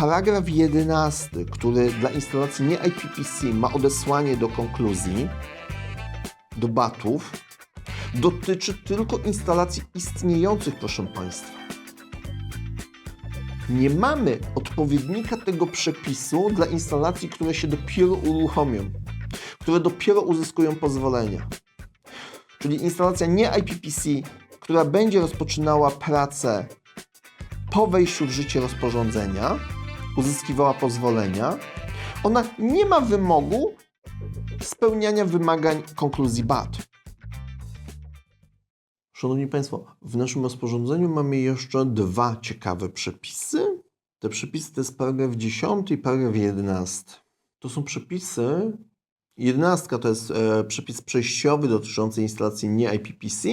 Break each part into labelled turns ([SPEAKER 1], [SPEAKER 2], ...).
[SPEAKER 1] paragraf 11, który dla instalacji nie IPPC ma odesłanie do konkluzji, do batów, dotyczy tylko instalacji istniejących, proszę Państwa. Nie mamy odpowiednika tego przepisu dla instalacji, które się dopiero uruchomią, które dopiero uzyskują pozwolenia. Czyli instalacja nie IPPC, która będzie rozpoczynała pracę po wejściu w życie rozporządzenia, uzyskiwała pozwolenia, ona nie ma wymogu spełniania wymagań konkluzji BAT. Szanowni Państwo, w naszym rozporządzeniu mamy jeszcze dwa ciekawe przepisy. Te przepisy to jest paragraf 10 i paragraf 11. To są przepisy. Jedenastka to jest e, przepis przejściowy dotyczący instalacji nie IPPC,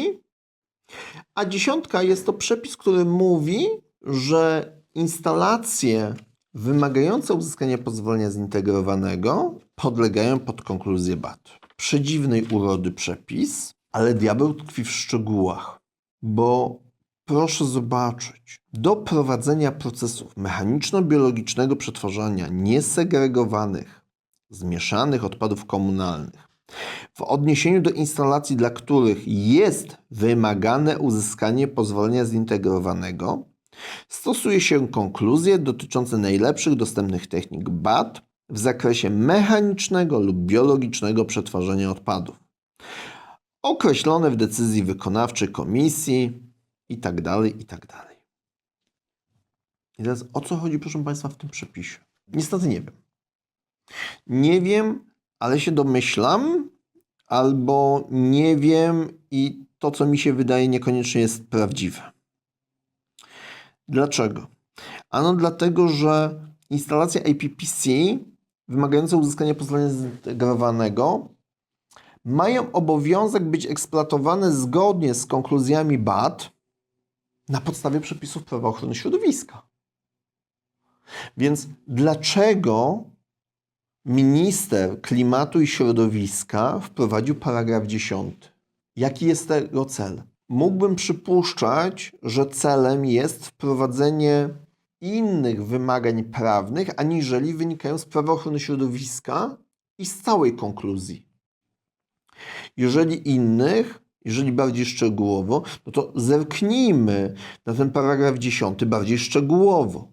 [SPEAKER 1] a dziesiątka jest to przepis, który mówi, że instalacje wymagające uzyskania pozwolenia zintegrowanego podlegają pod konkluzję BAT. Przedziwnej urody przepis, ale diabeł tkwi w szczegółach, bo proszę zobaczyć, do prowadzenia procesów mechaniczno-biologicznego przetwarzania niesegregowanych, zmieszanych odpadów komunalnych w odniesieniu do instalacji, dla których jest wymagane uzyskanie pozwolenia zintegrowanego, stosuje się konkluzje dotyczące najlepszych dostępnych technik BAT w zakresie mechanicznego lub biologicznego przetwarzania odpadów, określone w decyzji wykonawczej komisji itd. itd. I teraz o co chodzi, proszę Państwa, w tym przepisie? Niestety nie wiem. Nie wiem, ale się domyślam, albo nie wiem i to, co mi się wydaje, niekoniecznie jest prawdziwe. Dlaczego? Ano dlatego, że instalacje IPPC wymagające uzyskania pozwolenia zintegrowanego mają obowiązek być eksploatowane zgodnie z konkluzjami BAT na podstawie przepisów prawa ochrony środowiska. Więc dlaczego minister klimatu i środowiska wprowadził paragraf 10? Jaki jest tego cel? Mógłbym przypuszczać, że celem jest wprowadzenie innych wymagań prawnych, aniżeli wynikają z prawa ochrony środowiska i z całej konkluzji. Jeżeli innych, jeżeli bardziej szczegółowo, no to zerknijmy na ten paragraf 10 bardziej szczegółowo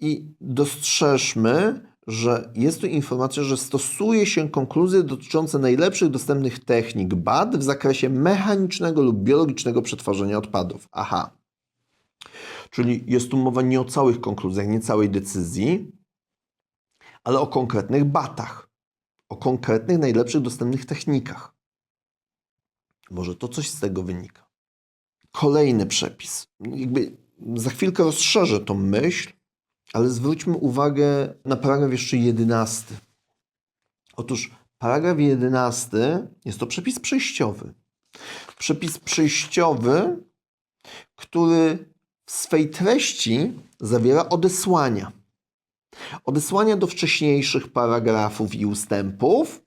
[SPEAKER 1] i dostrzeżmy, że jest tu informacja, że stosuje się konkluzje dotyczące najlepszych dostępnych technik BAT w zakresie mechanicznego lub biologicznego przetwarzania odpadów. Aha. Czyli jest tu mowa nie o całych konkluzjach, nie całej decyzji, ale o konkretnych batach, o konkretnych najlepszych dostępnych technikach. Może to coś z tego wynika. Kolejny przepis. Jakby za chwilkę rozszerzę tą myśl, ale zwróćmy uwagę na paragraf jeszcze 11. Otóż paragraf 11 jest to przepis przejściowy. Przepis przejściowy, który w swej treści zawiera odesłania. Odesłania do wcześniejszych paragrafów i ustępów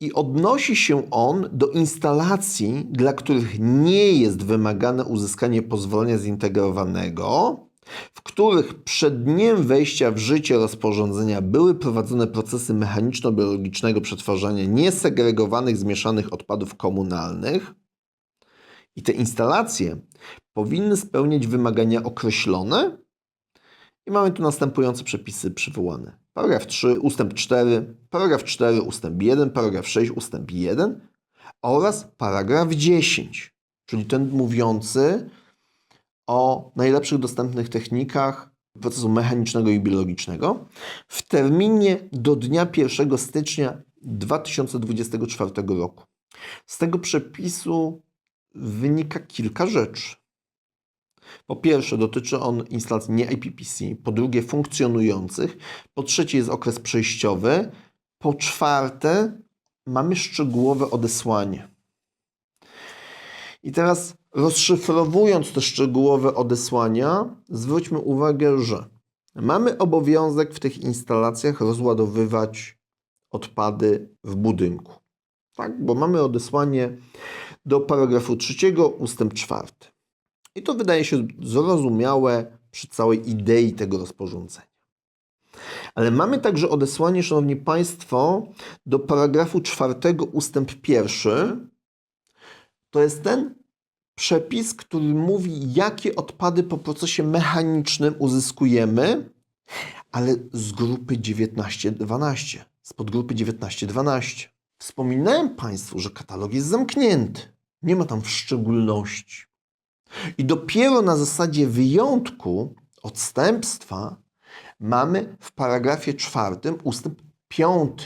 [SPEAKER 1] i odnosi się on do instalacji, dla których nie jest wymagane uzyskanie pozwolenia zintegrowanego, w których przed dniem wejścia w życie rozporządzenia były prowadzone procesy mechaniczno-biologicznego przetwarzania niesegregowanych zmieszanych odpadów komunalnych. I te instalacje powinny spełniać wymagania określone. I mamy tu następujące przepisy przywołane. Paragraf 3, ustęp 4, paragraf 4, ustęp 1, paragraf 6, ustęp 1 oraz paragraf 10, czyli ten mówiący o najlepszych dostępnych technikach procesu mechanicznego i biologicznego w terminie do dnia 1 stycznia 2024 roku. Z tego przepisu wynika kilka rzeczy. Po pierwsze, dotyczy on instalacji nie IPPC, po drugie, funkcjonujących, po trzecie, jest okres przejściowy, po czwarte, mamy szczegółowe odesłanie. I teraz rozszyfrowując te szczegółowe odesłania, zwróćmy uwagę, że mamy obowiązek w tych instalacjach rozładowywać odpady w budynku. Tak, bo mamy odesłanie do paragrafu 3 ustęp 4. I to wydaje się zrozumiałe przy całej idei tego rozporządzenia. Ale mamy także odesłanie, Szanowni Państwo, do paragrafu czwartego ustęp pierwszy. To jest ten przepis, który mówi, jakie odpady po procesie mechanicznym uzyskujemy, ale z grupy 19-12, z podgrupy 19-12. Wspominałem Państwu, że katalog jest zamknięty. Nie ma tam w szczególności. I dopiero na zasadzie wyjątku, odstępstwa, mamy w paragrafie czwartym ustęp piąty.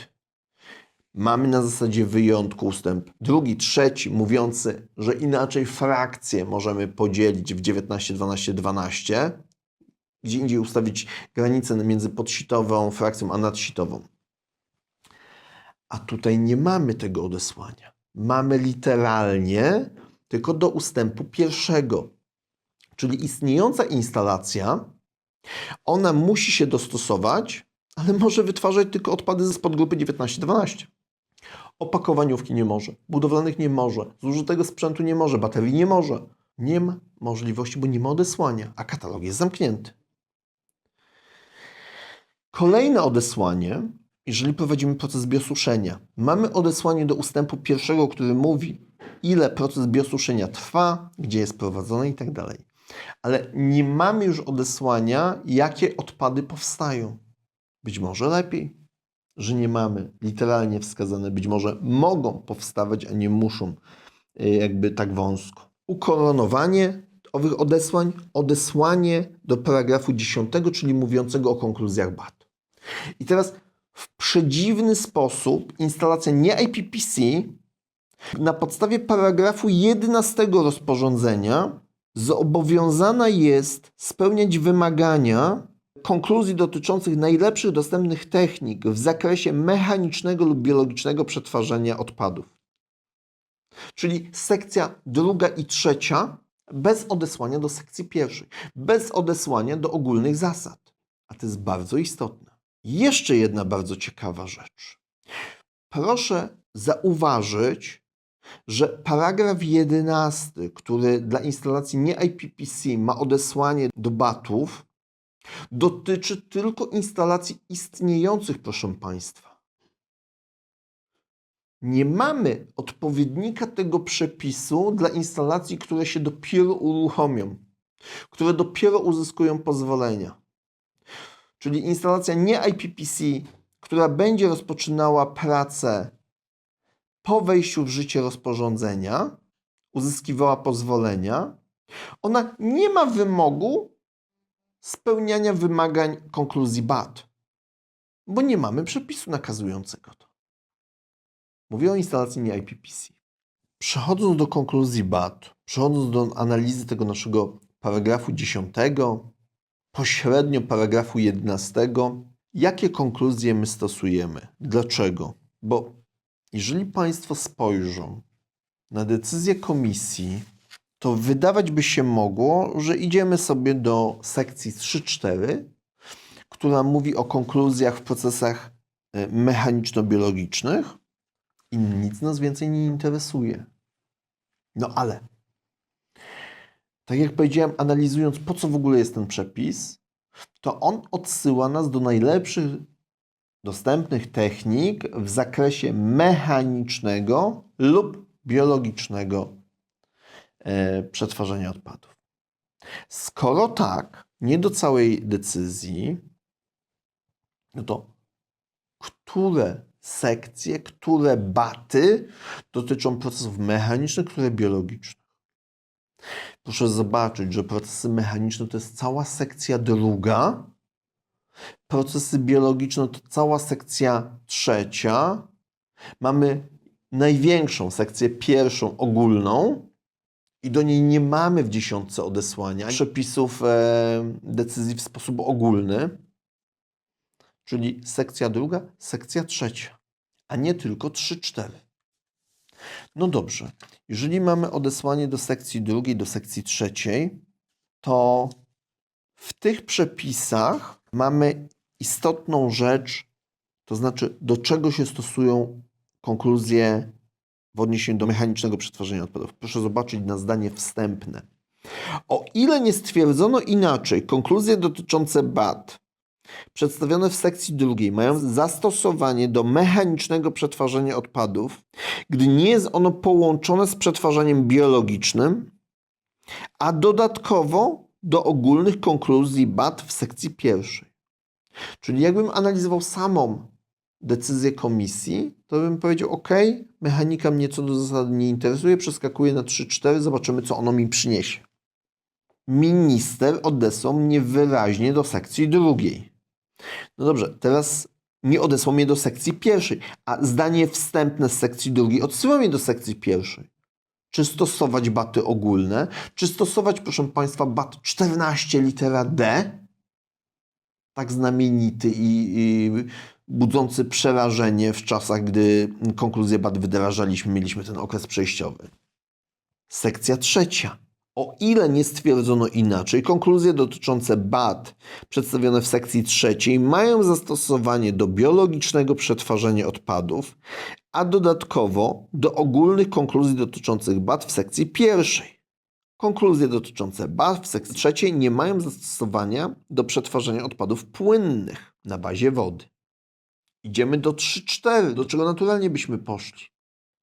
[SPEAKER 1] Mamy na zasadzie wyjątku ustęp drugi, trzeci, mówiący, że inaczej frakcje możemy podzielić w 19, 12, 12, gdzie indziej ustawić granicę między podsitową frakcją a nadsitową. A tutaj nie mamy tego odesłania. Mamy literalnie tylko do ustępu pierwszego. Czyli istniejąca instalacja, ona musi się dostosować, ale może wytwarzać tylko odpady z podgrupy 19-12. Opakowaniówki nie może, budowlanych nie może, zużytego sprzętu nie może, baterii nie może. Nie ma możliwości, bo nie ma odesłania, a katalog jest zamknięty. Kolejne odesłanie, jeżeli prowadzimy proces biosuszenia. Mamy odesłanie do ustępu pierwszego, który mówi, ile proces biosuszenia trwa, gdzie jest prowadzony i tak. Ale nie mamy już odesłania, jakie odpady powstają. Być może lepiej, że nie mamy literalnie wskazane, być może mogą powstawać, a nie muszą, y, jakby tak wąsko. Ukoronowanie owych odesłań, odesłanie do paragrafu 10, czyli mówiącego o konkluzjach BAT. I teraz w przedziwny sposób instalacja nie IPPC na podstawie paragrafu 11 rozporządzenia zobowiązana jest spełniać wymagania konkluzji dotyczących najlepszych dostępnych technik w zakresie mechanicznego lub biologicznego przetwarzania odpadów. Czyli sekcja druga i trzecia bez odesłania do sekcji pierwszej, bez odesłania do ogólnych zasad. A to jest bardzo istotne. Jeszcze jedna bardzo ciekawa rzecz. Proszę zauważyć, że paragraf 11, który dla instalacji nie IPPC ma odesłanie do batów, dotyczy tylko instalacji istniejących, proszę Państwa. Nie mamy odpowiednika tego przepisu dla instalacji, które się dopiero uruchomią, które dopiero uzyskują pozwolenia. Czyli instalacja nie IPPC, która będzie rozpoczynała pracę po wejściu w życie rozporządzenia, uzyskiwała pozwolenia, ona nie ma wymogu spełniania wymagań konkluzji BAT, bo nie mamy przepisu nakazującego to. Mówię o instalacji nie IPPC. Przechodząc do konkluzji BAT, przechodząc do analizy tego naszego paragrafu 10, pośrednio paragrafu 11, jakie konkluzje my stosujemy? Dlaczego? Bo jeżeli Państwo spojrzą na decyzję komisji, to wydawać by się mogło, że idziemy sobie do sekcji 3.4, która mówi o konkluzjach w procesach e, mechaniczno-biologicznych i nic nas więcej nie interesuje. No ale, tak jak powiedziałem, analizując po co w ogóle jest ten przepis, to on odsyła nas do najlepszych dostępnych technik w zakresie mechanicznego lub biologicznego przetwarzania odpadów. Skoro tak, nie do całej decyzji, no to które sekcje, które baty dotyczą procesów mechanicznych, które biologicznych? Proszę zobaczyć, że procesy mechaniczne to jest cała sekcja druga, procesy biologiczne to cała sekcja trzecia. Mamy największą sekcję pierwszą ogólną i do niej nie mamy w dziesiątce odesłania przepisów e, decyzji w sposób ogólny, czyli sekcja druga, sekcja trzecia, a nie tylko 3-4. No dobrze, jeżeli mamy odesłanie do sekcji drugiej, do sekcji trzeciej, to w tych przepisach mamy istotną rzecz, to znaczy do czego się stosują konkluzje w odniesieniu do mechanicznego przetwarzania odpadów. Proszę zobaczyć na zdanie wstępne. O ile nie stwierdzono inaczej, konkluzje dotyczące BAT przedstawione w sekcji drugiej mają zastosowanie do mechanicznego przetwarzania odpadów, gdy nie jest ono połączone z przetwarzaniem biologicznym, a dodatkowo do ogólnych konkluzji BAT w sekcji pierwszej. Czyli jakbym analizował samą decyzję komisji, to bym powiedział: OK, mechanika mnie co do zasady nie interesuje, przeskakuję na 3-4, zobaczymy, co ono mi przyniesie. Minister odesłał mnie wyraźnie do sekcji drugiej. No dobrze, teraz nie odesłał mnie do sekcji pierwszej, a zdanie wstępne z sekcji drugiej odsyła mnie do sekcji pierwszej. Czy stosować baty ogólne, czy stosować, proszę Państwa, bat 14 litera D, tak znamienity i, i budzący przerażenie w czasach, gdy konkluzję BAT wdrażaliśmy, mieliśmy ten okres przejściowy. Sekcja trzecia. O ile nie stwierdzono inaczej, konkluzje dotyczące BAT przedstawione w sekcji trzeciej mają zastosowanie do biologicznego przetwarzania odpadów, a dodatkowo do ogólnych konkluzji dotyczących BAT w sekcji pierwszej. Konkluzje dotyczące BAT w sekcji trzeciej nie mają zastosowania do przetwarzania odpadów płynnych na bazie wody. Idziemy do 3-4, do czego naturalnie byśmy poszli.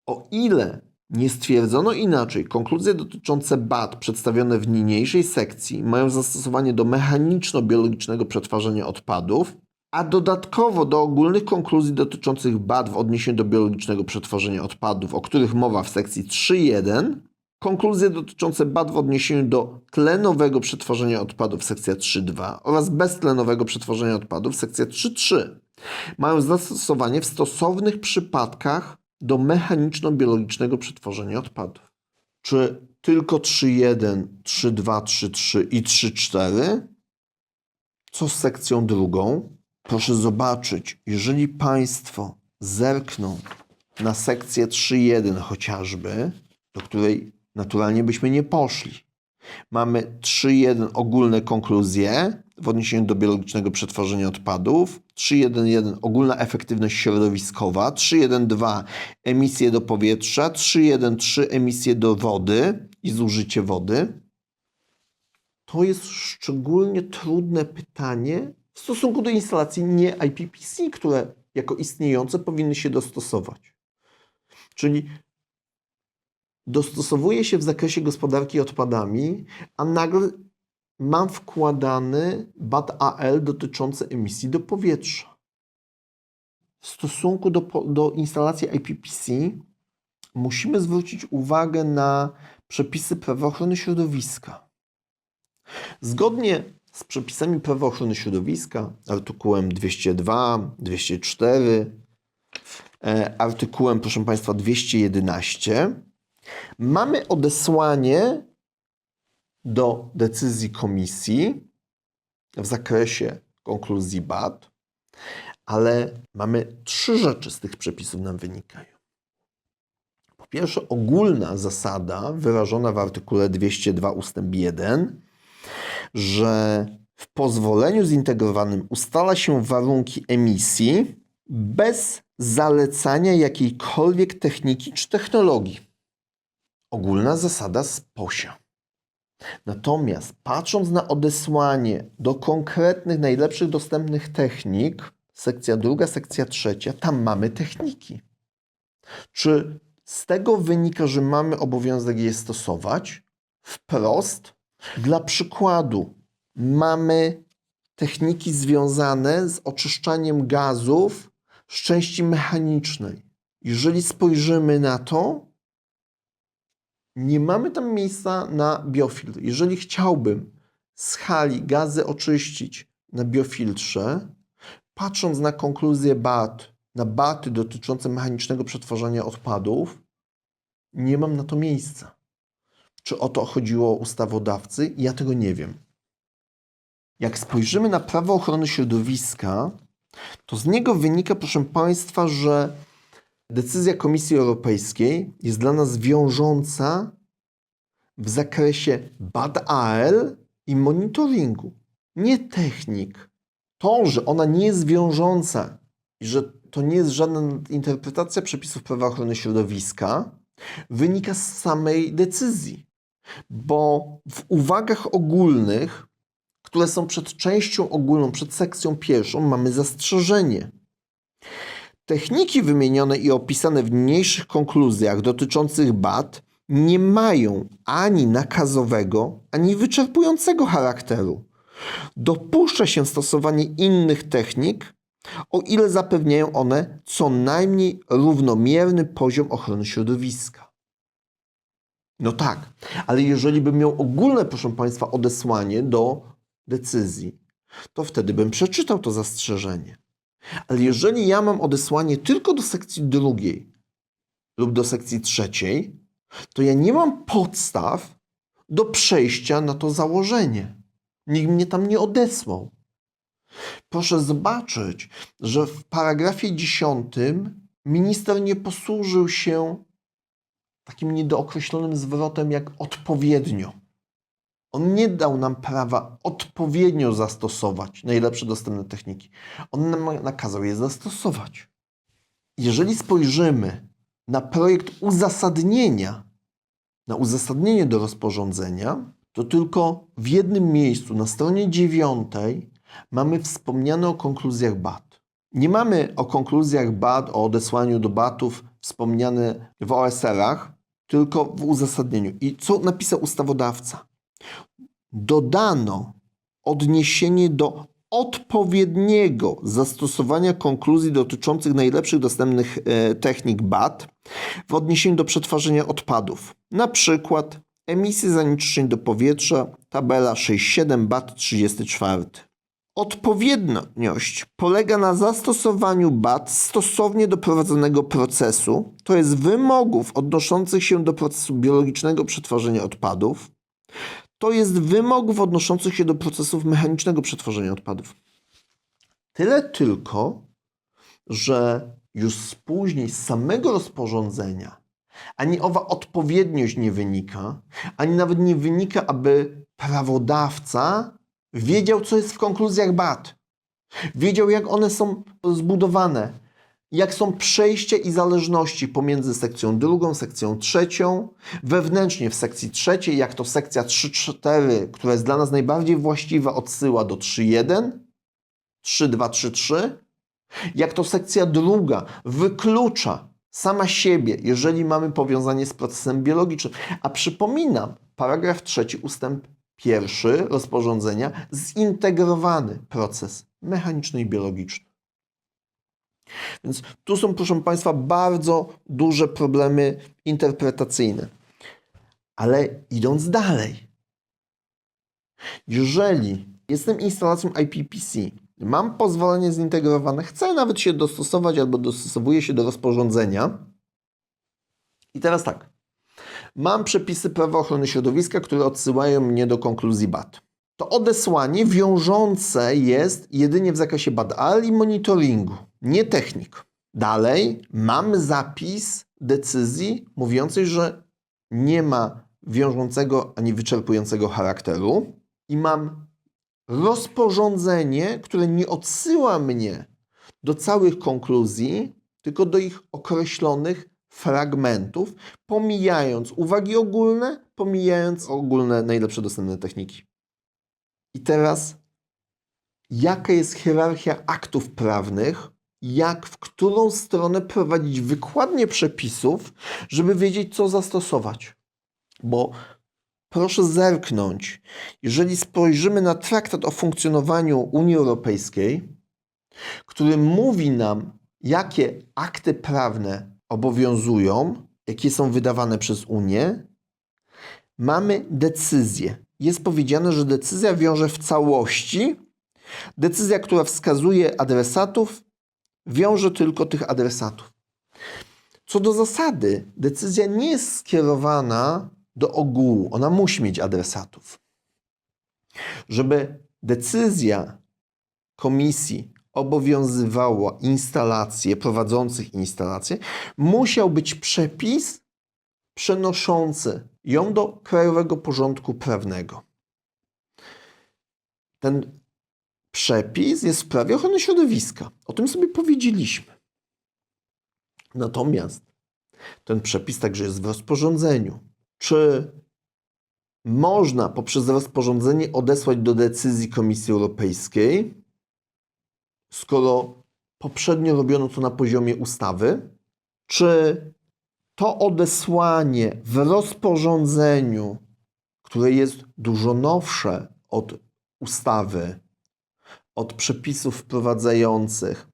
[SPEAKER 1] O ile nie stwierdzono inaczej, konkluzje dotyczące BAT przedstawione w niniejszej sekcji mają zastosowanie do mechaniczno-biologicznego przetwarzania odpadów, a dodatkowo do ogólnych konkluzji dotyczących BAT w odniesieniu do biologicznego przetwarzania odpadów, o których mowa w sekcji 3.1, konkluzje dotyczące BAT w odniesieniu do tlenowego przetwarzania odpadów sekcja 3.2 oraz beztlenowego przetwarzania odpadów sekcja 3.3 mają zastosowanie w stosownych przypadkach do mechaniczno-biologicznego przetwarzania odpadów. Czy tylko 3.1, 3.2, 3.3 i 3.4? Co z sekcją drugą? Proszę zobaczyć, jeżeli Państwo zerkną na sekcję 3.1 chociażby, do której naturalnie byśmy nie poszli. Mamy 3.1 ogólne konkluzje w odniesieniu do biologicznego przetwarzania odpadów, 3.1.1 ogólna efektywność środowiskowa, 3.1.2 emisje do powietrza, 3.1.3 emisje do wody i zużycie wody. To jest szczególnie trudne pytanie w stosunku do instalacji nie IPPC, które jako istniejące powinny się dostosować. Czyli dostosowuję się w zakresie gospodarki odpadami, a nagle mam wkładany BAT AL dotyczący emisji do powietrza. W stosunku do, do instalacji IPPC musimy zwrócić uwagę na przepisy prawa ochrony środowiska. Zgodnie z przepisami prawa ochrony środowiska, artykułem 202, 204, e, artykułem, proszę Państwa, 211, mamy odesłanie do decyzji komisji w zakresie konkluzji BAT, ale mamy trzy rzeczy z tych przepisów nam wynikają. Po pierwsze, ogólna zasada wyrażona w artykule 202 ust. 1, że w pozwoleniu zintegrowanym ustala się warunki emisji bez zalecania jakiejkolwiek techniki czy technologii. Ogólna zasada z POSIA. Natomiast patrząc na odesłanie do konkretnych, najlepszych dostępnych technik, sekcja druga, sekcja trzecia, tam mamy techniki. Czy z tego wynika, że mamy obowiązek je stosować? Wprost. Dla przykładu, mamy techniki związane z oczyszczaniem gazów z części mechanicznej. Jeżeli spojrzymy na to, nie mamy tam miejsca na biofiltr. Jeżeli chciałbym z hali gazy oczyścić na biofiltrze, patrząc na konkluzję BAT, na baty dotyczące mechanicznego przetwarzania odpadów, nie mam na to miejsca. Czy o to chodziło ustawodawcy? Ja tego nie wiem. Jak spojrzymy na prawo ochrony środowiska, to z niego wynika, proszę Państwa, że decyzja Komisji Europejskiej jest dla nas wiążąca w zakresie BAD-AL i monitoringu. Nie technik. To, że ona nie jest wiążąca i że to nie jest żadna interpretacja przepisów prawa ochrony środowiska, wynika z samej decyzji. Bo w uwagach ogólnych które są przed częścią ogólną, przed sekcją pierwszą, mamy zastrzeżenie. Techniki wymienione i opisane w niniejszych konkluzjach dotyczących BAT nie mają ani nakazowego, ani wyczerpującego charakteru. Dopuszcza się stosowanie innych technik, o ile zapewniają one co najmniej równomierny poziom ochrony środowiska. No tak, ale jeżeli bym miał ogólne, proszę Państwa, odesłanie do decyzji, to wtedy bym przeczytał to zastrzeżenie. Ale jeżeli ja mam odesłanie tylko do sekcji drugiej lub do sekcji trzeciej, to ja nie mam podstaw do przejścia na to założenie. Nikt mnie tam nie odesłał. Proszę zobaczyć, że w paragrafie 10 minister nie posłużył się takim niedookreślonym zwrotem jak odpowiednio. On nie dał nam prawa odpowiednio zastosować najlepsze dostępne techniki. On nam nakazał je zastosować. Jeżeli spojrzymy na projekt uzasadnienia, na uzasadnienie do rozporządzenia, to tylko w jednym miejscu, na stronie dziewiątej, mamy wspomniane o konkluzjach BAT. Nie mamy o konkluzjach BAT, o odesłaniu do BATów wspomniane w OSR-ach, tylko w uzasadnieniu. I co napisał ustawodawca? Dodano odniesienie do odpowiedniego zastosowania konkluzji dotyczących najlepszych dostępnych e, technik BAT w odniesieniu do przetwarzania odpadów. Na przykład emisje zanieczyszczeń do powietrza, tabela 6.7 BAT 34. Odpowiedniość polega na zastosowaniu BAT stosownie do prowadzonego procesu, to jest wymogów odnoszących się do procesu biologicznego przetwarzania odpadów, to jest wymogów odnoszących się do procesów mechanicznego przetwarzania odpadów. Tyle tylko, że już z później z samego rozporządzenia ani owa odpowiedniość nie wynika, ani nawet nie wynika, aby prawodawca wiedział, co jest w konkluzjach BAT. Wiedział, jak one są zbudowane, jak są przejścia i zależności pomiędzy sekcją drugą, sekcją trzecią, wewnętrznie w sekcji trzeciej, jak to sekcja 3.4, która jest dla nas najbardziej właściwa, odsyła do 3.1, 3.2.3.3, jak to sekcja druga wyklucza sama siebie, jeżeli mamy powiązanie z procesem biologicznym. A przypominam, paragraf trzeci, ustęp pierwszy rozporządzenia, zintegrowany proces mechaniczny i biologiczny. Więc tu są, proszę Państwa, bardzo duże problemy interpretacyjne. Ale idąc dalej, jeżeli jestem instalacją IPPC, mam pozwolenie zintegrowane, chcę nawet się dostosować albo dostosowuję się do rozporządzenia. I teraz tak. Mam przepisy prawa ochrony środowiska, które odsyłają mnie do konkluzji BAT. To odesłanie wiążące jest jedynie w zakresie badań i monitoringu, nie technik. Dalej mamy zapis decyzji mówiącej, że nie ma wiążącego ani wyczerpującego charakteru i mam rozporządzenie, które nie odsyła mnie do całych konkluzji, tylko do ich określonych fragmentów, pomijając uwagi ogólne, pomijając ogólne najlepsze dostępne techniki. I teraz, jaka jest hierarchia aktów prawnych, jak w którą stronę prowadzić wykładnie przepisów, żeby wiedzieć, co zastosować? Bo proszę zerknąć, jeżeli spojrzymy na traktat o funkcjonowaniu Unii Europejskiej, który mówi nam, jakie akty prawne obowiązują, jakie są wydawane przez Unię, mamy decyzję. Jest powiedziane, że decyzja wiąże w całości. Decyzja, która wskazuje adresatów, wiąże tylko tych adresatów. Co do zasady, decyzja nie jest skierowana do ogółu, ona musi mieć adresatów. Żeby decyzja komisji obowiązywała instalacje, prowadzących instalacje, musiał być przepis przenoszący ją do krajowego porządku prawnego. Ten przepis jest w prawie ochrony środowiska. O tym sobie powiedzieliśmy. Natomiast ten przepis także jest w rozporządzeniu. Czy można poprzez rozporządzenie odesłać do decyzji Komisji Europejskiej, skoro poprzednio robiono to na poziomie ustawy, czy to odesłanie w rozporządzeniu, które jest dużo nowsze od ustawy, od przepisów wprowadzających,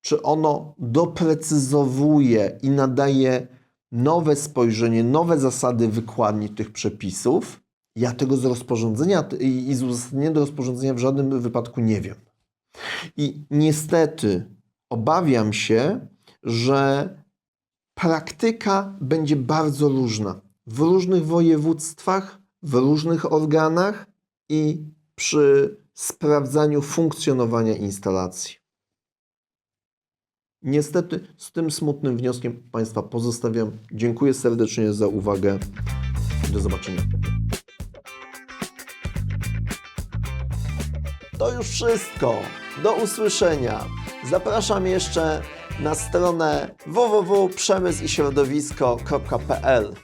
[SPEAKER 1] czy ono doprecyzowuje i nadaje nowe spojrzenie, nowe zasady wykładni tych przepisów. Ja tego z rozporządzenia i z uzasadnienia do rozporządzenia w żadnym wypadku nie wiem. I niestety obawiam się, że praktyka będzie bardzo różna w różnych województwach, w różnych organach i przy sprawdzaniu funkcjonowania instalacji. Niestety z tym smutnym wnioskiem Państwa pozostawiam. Dziękuję serdecznie za uwagę. Do zobaczenia. To już wszystko. Do usłyszenia. Zapraszam jeszcze na stronę www.przemysliśrodowisko.pl